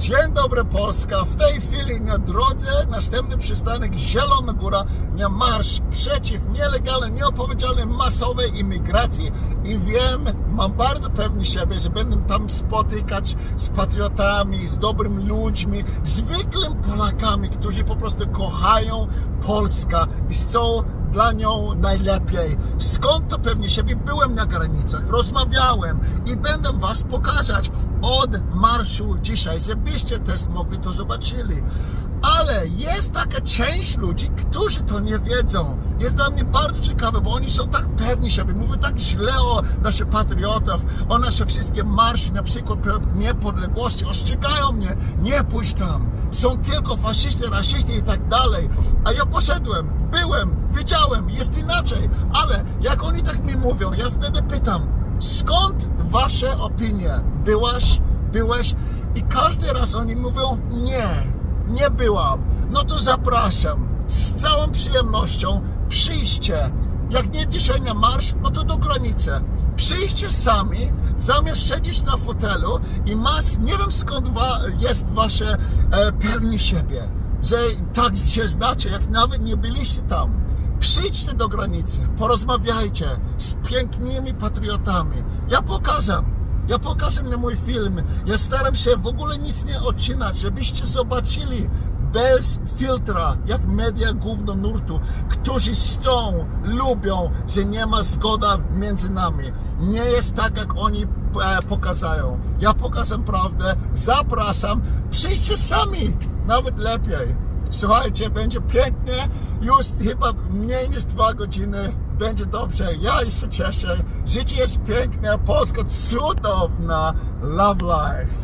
Dzień dobry Polska. W tej chwili na drodze następny przystanek Zielona Góra na marsz przeciw nielegalnej, nieopowiedzialnej, masowej imigracji i wiem, mam bardzo pewny siebie, że będę tam spotykać z patriotami, z dobrymi ludźmi, zwykłymi Polakami, którzy po prostu kochają Polskę i chcą dla nią najlepiej. Skąd to pewnie siebie? Byłem na granicach, rozmawiałem i będę was pokazać od marszu dzisiaj, żebyście też mogli to zobaczyli. Ale jest taka część ludzi, którzy to nie wiedzą. Jest dla mnie bardzo ciekawe, bo oni są tak pewni siebie, mówią tak źle o naszych patriotów, o nasze wszystkie marsze, na przykład niepodległości, ostrzegają mnie, nie pójdź tam, są tylko faszyści, raszyści i tak dalej. A ja poszedłem, byłem, wiedziałem, jest inaczej, ale jak oni tak mi mówią, ja wtedy pytam, skąd wasze opinie? Byłaś, byłeś? I każdy raz oni mówią, nie, nie byłam. No to zapraszam, z całą przyjemnością, przyjście. Jak nie dzisiaj na marsz, no to do granicy. Przyjdźcie sami, zamiast siedzieć na fotelu i mas, nie wiem skąd wa, jest wasze e, pewni siebie, że tak się znacie, jak nawet nie byliście tam. Przyjdźcie do granicy, porozmawiajcie z pięknymi patriotami. Ja pokażę, ja pokażę na mój film. Ja staram się w ogóle nic nie odcinać, żebyście zobaczyli bez filtra, jak media główno nurtu, którzy chcą, lubią, że nie ma zgoda między nami. Nie jest tak, jak oni e, pokazają. Ja pokażę prawdę, zapraszam, przyjdźcie sami, nawet lepiej. Słuchajcie, będzie pięknie, już chyba mniej niż dwa godziny, będzie dobrze, ja się cieszę, życie jest piękne, Polska cudowna, love life.